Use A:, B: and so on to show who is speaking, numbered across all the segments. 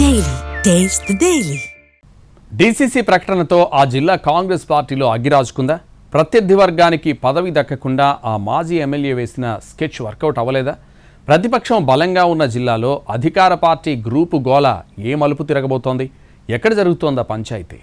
A: Daily. Taste the Daily.
B: DCC ప్రకటనతో ఆ జిల్లా కాంగ్రెస్ పార్టీలో అగ్గిరాజుకుందా? ప్రత్యర్థి వర్గానికి పదవి దక్కకుండా ఆ మాజీ ఎమ్మెల్యే వేసిన స్కెచ్ వర్కౌట్ అవ్వలేదా? ప్రతిపక్షం బలంగా ఉన్న జిల్లాలో అధికార పార్టీ గ్రూపు గోల ఏ మలుపు తిరగబోతోంది? ఎక్కడ జరుగుతోందా పంచాయతీ?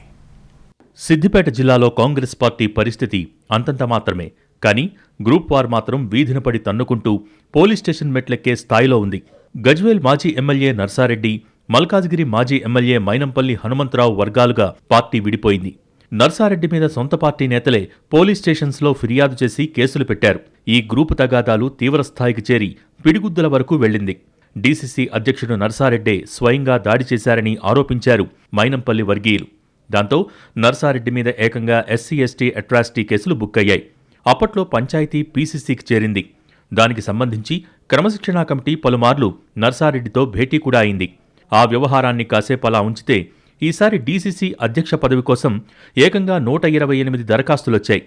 C: సిద్దిపేట జిల్లాలో కాంగ్రెస్ పార్టీ పరిస్థితి అంతంత మాత్రమే. కానీ గ్రూప్ వార్ మాత్రం వీధిన పడి తన్నుకుంటూ పోలీస్ స్టేషన్ మెట్లెక్కే స్థాయిలో ఉంది. గజ్వేల్ మాజీ ఎమ్మెల్యే నర్సారెడ్డి మల్కాజ్గిరి మాజీ ఎమ్మెల్యే మైనంపల్లి హనుమంతరావు వర్గాలుగా పార్టీ విడిపోయింది. నర్సారెడ్డి మీద సొంత పార్టీ నేతలే పోలీస్ స్టేషన్స్లో ఫిర్యాదు చేసి కేసులు పెట్టారు. ఈ గ్రూపు తగాదాలు తీవ్రస్థాయికి చేరి పిడిగుద్దుల వరకు వెళ్ళింది. డీసీసీ అధ్యక్షుడు నర్సారెడ్డే స్వయంగా దాడి చేశారని ఆరోపించారు మైనంపల్లి వర్గీయులు. దాంతో నర్సారెడ్డి మీద ఏకంగా ఎస్సీ ఎస్టీ అట్రాసిటీ కేసులు బుక్ అయ్యాయి. అప్పట్లో పంచాయతీ పీసీసీకి చేరింది. దానికి సంబంధించి క్రమశిక్షణా కమిటీ పలుమార్లు నర్సారెడ్డితో భేటీ కూడా అయింది. ఆ వ్యవహారాన్ని కాసేపు అలా ఉంచితే ఈసారి డీసీసీ అధ్యక్ష పదవి కోసం ఏకంగా నూట ఇరవై ఎనిమిది దరఖాస్తులొచ్చాయి.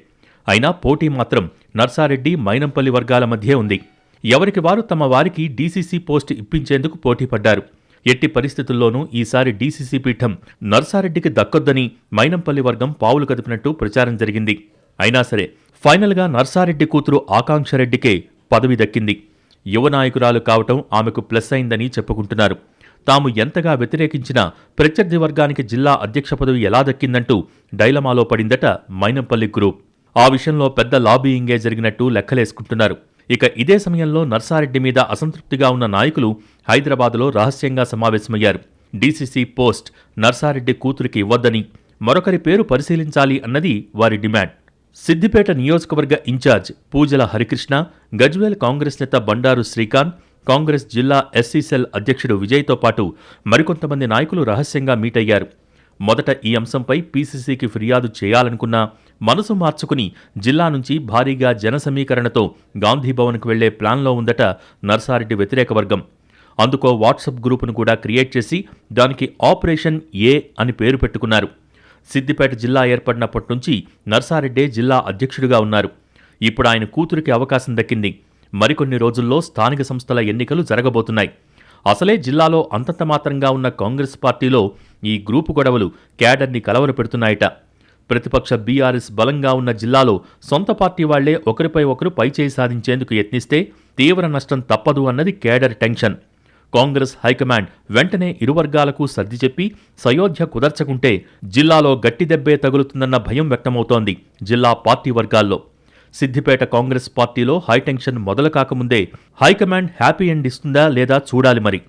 C: అయినా పోటీ మాత్రం నర్సారెడ్డి మైనంపల్లి వర్గాల మధ్యే ఉంది. ఎవరికి వారు తమ వారికి డీసీసీ పోస్ట్ ఇప్పించేందుకు పోటీపడ్డారు ఎట్టి పరిస్థితుల్లోనూ ఈసారి డీసీసీ పీఠం నర్సారెడ్డికి దక్కొద్దని మైనంపల్లి వర్గం పావులు కదిపినట్టు ప్రచారం జరిగింది. అయినా సరే ఫైనల్గా నర్సారెడ్డి కూతురు ఆకాంక్షరెడ్డికే పదవి దక్కింది. యువ నాయకురాలు కావటం ఆమెకు ప్లస్ అయిందని చెప్పుకుంటున్నారు. తాము ఎంతగా వ్యతిరేకించినా ప్రత్యర్థి వర్గానికి జిల్లా అధ్యక్ష పదవి ఎలా దక్కిందంటూ డైలమాలో పడిందట మైనంపల్లి గ్రూప్. ఆ విషయంలో పెద్ద లాబీయింగే జరిగినట్టు లెక్కలేసుకుంటున్నారు. ఇక ఇదే సమయంలో నర్సారెడ్డి మీద అసంతృప్తిగా ఉన్న నాయకులు హైదరాబాదులో రహస్యంగా సమావేశమయ్యారు. డీసీసీ పోస్ట్ నర్సారెడ్డి కూతురికి ఇవ్వద్దని మరొకరి పేరు పరిశీలించాలి అన్నది వారి డిమాండ్. సిద్దిపేట నియోజకవర్గ ఇన్ఛార్జ్ పూజల హరికృష్ణ గజ్వేల్ కాంగ్రెస్ నేత బండారు శ్రీకాంత్ కాంగ్రెస్ జిల్లా ఎస్సీ సెల్ అధ్యక్షుడు విజయ్తో పాటు మరికొంతమంది నాయకులు రహస్యంగా మీట్ అయ్యారు. మొదట ఈ అంశంపై పీసీసీకి ఫిర్యాదు చేయాలనుకున్నా మనసు మార్చుకుని జిల్లా నుంచి భారీగా జన సమీకరణతో గాంధీభవన్కు వెళ్ళే ప్లాన్లో ఉందట నర్సారెడ్డి వ్యతిరేక వర్గం. అందుకో వాట్సాప్ గ్రూపును కూడా క్రియేట్ చేసి దానికి ఆపరేషన్ ఏ అని పేరు పెట్టుకున్నారు. సిద్దిపేట జిల్లా ఏర్పడినప్పటి నుంచి నర్సారెడ్డే జిల్లా అధ్యక్షుడిగా ఉన్నారు. ఇప్పుడు ఆయన కూతురికి అవకాశం దక్కింది. మరికొన్ని రోజుల్లో స్థానిక సంస్థల ఎన్నికలు జరగబోతున్నాయి. అసలే జిల్లాలో అంతంత మాత్రంగా ఉన్న కాంగ్రెస్ పార్టీలో ఈ గ్రూపు గొడవలు క్యాడర్ని కలవరపెడుతున్నాయట. ప్రతిపక్ష బీఆర్ఎస్ బలంగా ఉన్న జిల్లాలో సొంత పార్టీ వాళ్ళే ఒకరిపై ఒకరు పైచేయి సాధించేందుకు యత్నిస్తే తీవ్ర నష్టం తప్పదు అన్నది కేడర్ టెన్షన్. కాంగ్రెస్ హైకమాండ్ వెంటనే ఇరు వర్గాలకు సర్ది చెప్పి సయోధ్య కుదర్చకుంటే జిల్లాలో గట్టి దెబ్బే తగులుతుందన్న భయం వ్యక్తమవుతోంది జిల్లా పార్టీ వర్గాల్లో. సిద్దిపేట కాంగ్రెస్ పార్టీలో హైటెన్షన్ మొదలు కాకముందే హైకమాండ్ హ్యాపీ ఎండ్ ఇస్తుందా లేదా చూడాలి మరి.